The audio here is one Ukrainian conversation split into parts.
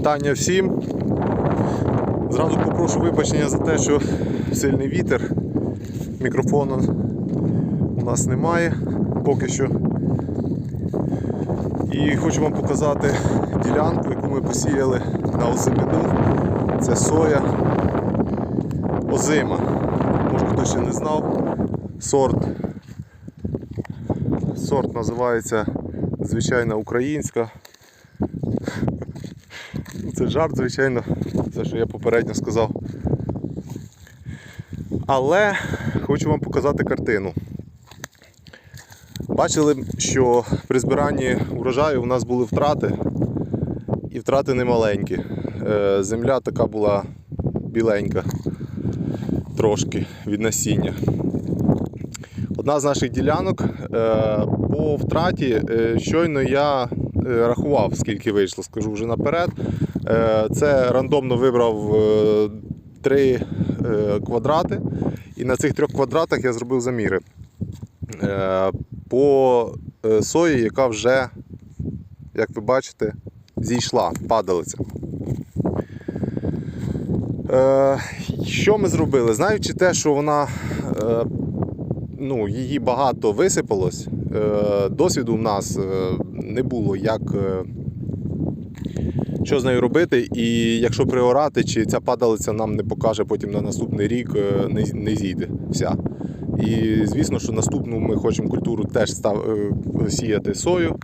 Вітання всім. Зразу попрошу вибачення за те, що сильний вітер. Мікрофону у нас немає поки що. І хочу вам показати ділянку, яку ми посіяли на озимину. Це соя озима. Може хто ще не знав. Сорт. Сорт називається звичайна українська. Це жарт, звичайно, це що я попередньо сказав. Але хочу вам показати картину. Бачили, що при збиранні урожаю у нас були втрати, і втрати немаленькі. Е, Земля така була біленька, трошки від насіння. Одна з наших ділянок е, по втраті е, щойно я е, рахував, скільки вийшло, скажу вже наперед. Е, Це рандомно вибрав е, три е, квадрати, і на цих трьох квадратах я зробив заміри по сої, яка вже, як ви бачите, зійшла, падалиця. Що ми зробили? Знаючи те, що вона ну, її багато висипалось. Досвіду в нас не було, як е, що з нею робити, і якщо приорати, чи ця падалиця нам не покаже потім на наступний рік, е, не, не зійде вся. І звісно, що наступну ми хочемо культуру теж став, е, сіяти сою.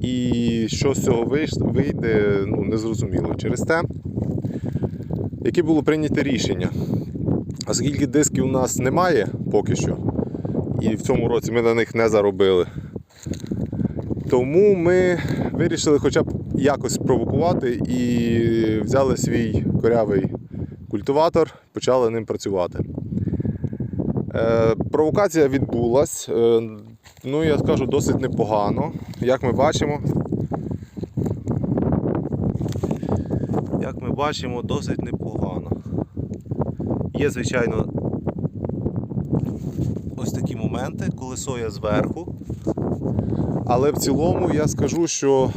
І що з цього вийде, ну, незрозуміло. Через те, яке було прийнято рішення. Оскільки дисків у нас немає поки що, і в цьому році ми на них не заробили. Тому ми вирішили хоча б якось спровокувати і взяли свій корявий культиватор, почали ним працювати. Е, провокація відбулась. Е, ну, я скажу, досить непогано. Як ми бачимо. Як ми бачимо, досить непогано. Є, звичайно, ось такі моменти, коли соя зверху. Але в цілому я скажу, що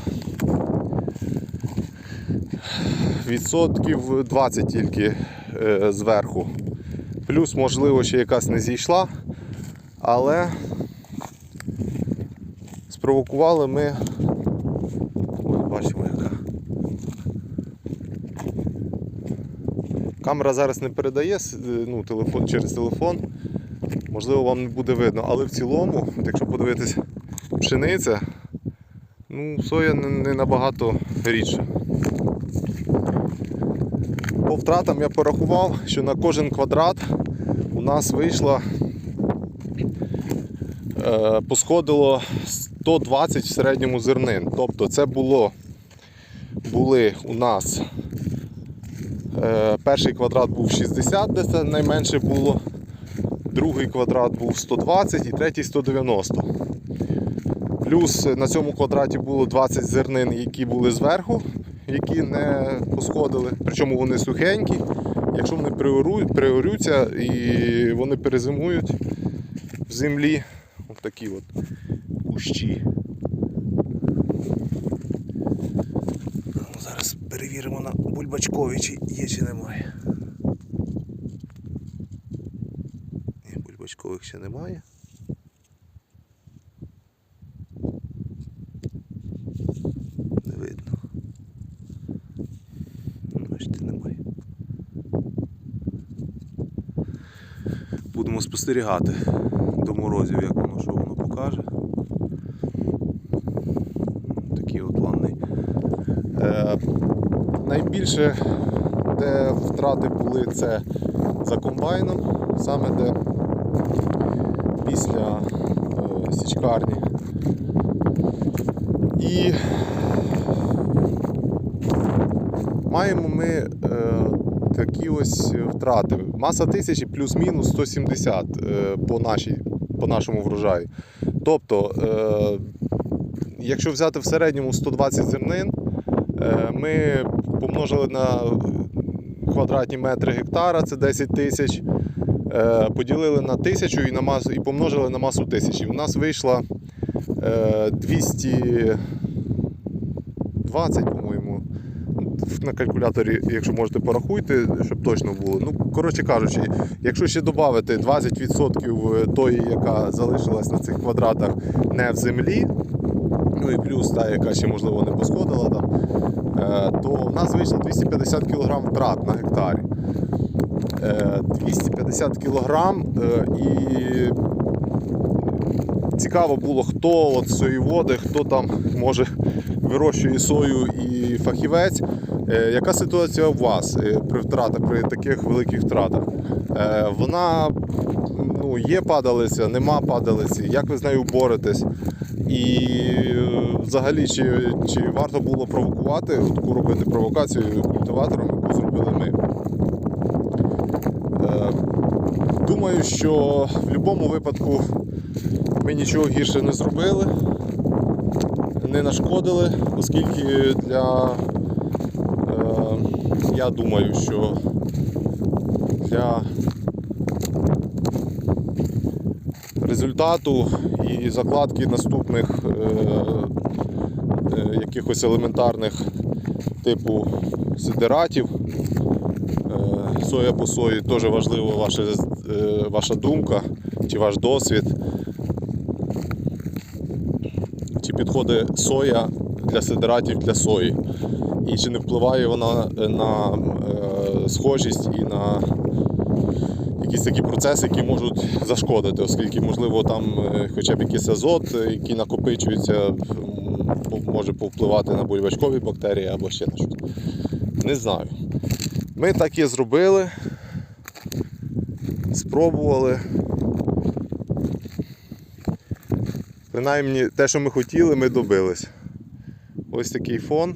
відсотків 20 тільки е, зверху. Плюс, можливо, ще якась не зійшла, але спровокували ми. Ось бачимо яка. Камера зараз не передає ну, телефон, через телефон. Можливо, вам не буде видно, але в цілому, якщо подивитись пшениця, ну, соя не, набагато рідша. По втратам я порахував, що на кожен квадрат у нас вийшло, е, посходило 120 в середньому зернин. Тобто це було, були у нас е, перший квадрат був 60, де це найменше було, другий квадрат був 120 і третій 190. Плюс на цьому квадраті було 20 зернин, які були зверху, які не посходили. Причому вони сухенькі. Якщо вони приорються і вони перезимують в землі, от такі от кущі. Ну, Зараз перевіримо на Бульбачкові, чи є чи немає. Ні, Бульбачкових ще немає. Не видно. Ну, Бачите, немає. Будемо спостерігати до морозів, як воно, що воно покаже. Такі от плани. Е, найбільше, де втрати були, це за комбайном, саме де після е, січкарні. І маємо ми е, такі ось втрати. Маса тисячі плюс-мінус 170 е, по, нашій, по нашому врожаю. Тобто, е, якщо взяти в середньому 120 зернин, е, ми помножили на квадратні метри гектара, це 10 тисяч. е, Поділили на тисячу і, на масу, і помножили на масу тисячі. У нас вийшло е, 220, по-моєму, на калькуляторі, якщо можете, порахуйте, щоб точно було. Ну, коротше кажучи, якщо ще додати 20% тої, яка залишилась на цих квадратах не в землі, ну і плюс та, яка ще можливо не посходила там, е, то в нас вийшло 250 кг втрат на гектарі. Е, 250 кг і цікаво було, хто от соєводи, хто там може вирощує сою і фахівець. Е, Яка ситуація у вас е, при втратах, при таких великих втратах? Е, Вона ну, є падалиця, нема падалиці, як ви з нею боретесь? І взагалі, чи, чи варто було провокувати, таку робити провокацію культиватором, яку зробили ми? Думаю, що в будь-якому випадку ми нічого гірше не зробили, не нашкодили, оскільки для, е, я думаю, що для результату і закладки наступних е, е, якихось елементарних типу сидератів, е, соя по сої, теж важливо ваша, е, ваша думка чи ваш досвід. Підходить соя для сидератів для сої? І чи не впливає вона на е, схожість і на якісь такі процеси, які можуть зашкодити, оскільки, можливо, там е, хоча б якийсь азот, е, який накопичується, може повпливати на бульбачкові бактерії або ще на щось. Не знаю. Ми так і зробили. Спробували. Принаймні те, що ми хотіли, ми добились. Ось такий фон.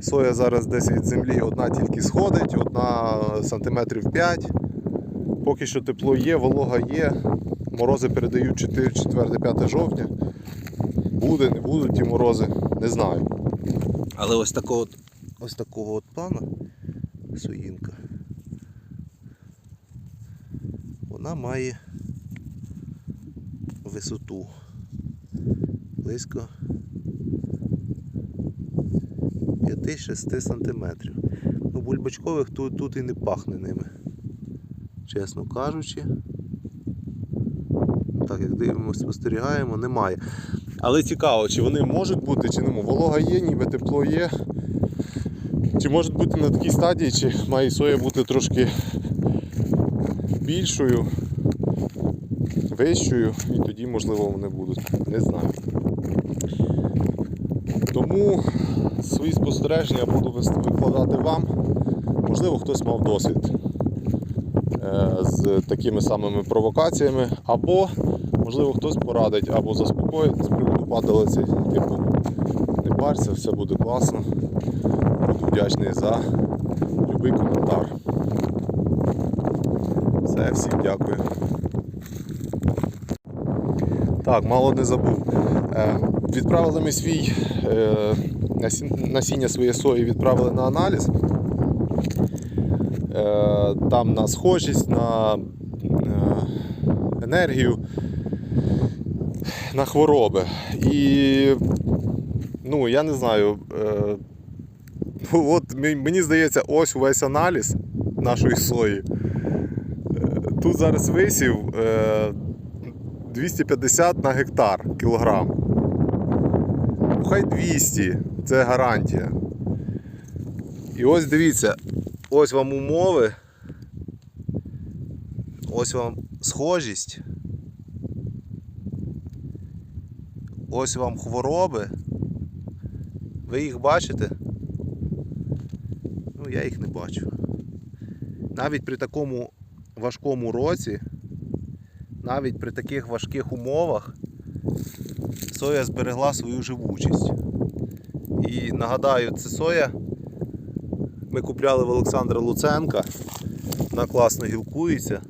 Соя зараз десь від землі одна тільки сходить, одна сантиметрів 5. Поки що тепло є, волога є. Морози передають 4, 4, 5 жовтня. Буде, не будуть ті морози, не знаю. Але ось такого от, ось такого от плана соїнка. Вона має висоту близько 5-6 сантиметрів. Ну, бульбачкових тут, тут і не пахне ними. Чесно кажучи. Так, як дивимося, спостерігаємо, немає. Але цікаво, чи вони можуть бути, чи не. Волога є, ніби тепло є. Чи можуть бути на такій стадії, чи має соя бути трошки більшою, вищою, і тоді, можливо, вони будуть. Не знаю. Тому свої спостереження буду викладати вам. Можливо, хтось мав досвід е, з такими самими провокаціями, або, можливо, хтось порадить або заспокоїть з приводу падалиці, типу, не парся, все буде класно. Буду вдячний за будь-який коментар. Все, всім дякую. Так, мало не забув. Е, Відправили ми свій е, насіння своєї сої відправили на аналіз. Е, Там на схожість, на енергію, на хвороби. І ну, я не знаю. От мені- здається, ось увесь аналіз нашої сої. Тут зараз висів 250 на гектар кілограм. Ну, хай 200, це гарантія. І ось дивіться, ось вам умови, ось вам схожість, ось вам хвороби. Ви їх бачите? Ну, я їх не бачу. Навіть при такому важкому році, навіть при таких важких умовах, соя зберегла свою живучість. І нагадаю, це соя ми купляли в Олександра Луценка. Вона класно гілкується.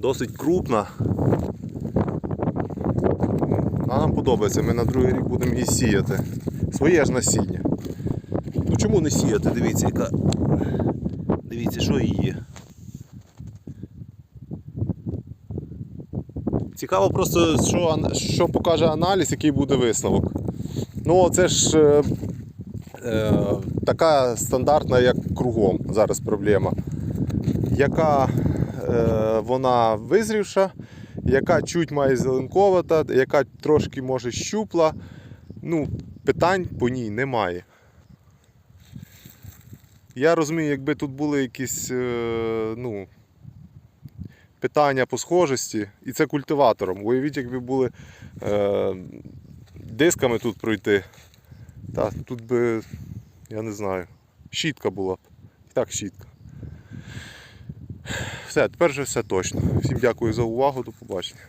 Досить крупна. Вона нам подобається, ми на другий рік будемо її сіяти. Своє ж насіння. Ну чому не сіяти? Дивіться, яка. Дивіться, що її є. Цікаво просто, що, що покаже аналіз, який буде висновок. Ну, це ж е, е, така стандартна, як кругом зараз проблема. Яка е, вона визрівша, яка чуть має зеленковата, яка трошки може щупла. Ну, питань по ній немає. Я розумію, якби тут були якісь е, ну, питання по схожості, і це культиватором. Уявіть, якби були е, дисками тут пройти. Та, тут би, я не знаю, щітка була б. І так щітка. Все, тепер вже все точно. Всім дякую за увагу, до побачення.